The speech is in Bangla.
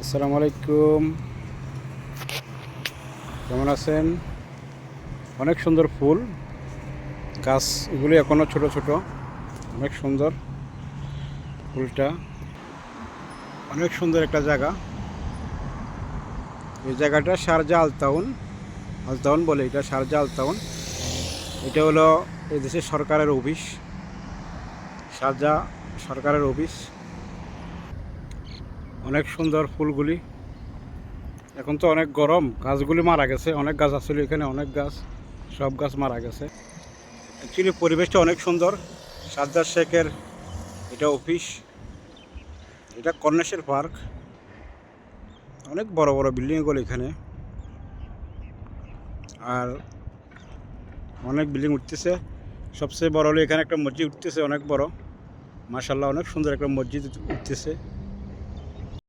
আসসালামু আলাইকুম। কেমন আছেন? অনেক সুন্দর ফুল। গাছ এগুলি এখনও ছোট ছোট। অনেক সুন্দর ফুলটা। অনেক সুন্দর একটা জায়গা। এই জায়গাটা শারজা আলতাউন আলতাউন বলে এটা শারজা আলতাউন এটা হলো এই দেশের সরকারের অফিস। শারজা সরকারের অফিস। অনেক সুন্দর ফুলগুলি। এখন তো অনেক গরম, গাছগুলি মারা গেছে, অনেক গাছ আসলে এখানে, অনেক গাছ, সব গাছ মারা গেছে। অ্যাকচুয়ালি পরিবেশটা অনেক সুন্দর, সাজ্জাদ শেখের এটা অফিস, এটা কর্ণেশ্বর পার্ক। অনেক বড় বড় বিল্ডিংগুলো এখানে। আর অনেক বিল্ডিং উঠতেছে, সবচেয়ে বড় হলো এখানে একটা মসজিদ উঠতেছে, অনেক বড়। মাসাল্লাহ অনেক সুন্দর একটা মসজিদ উঠতেছে।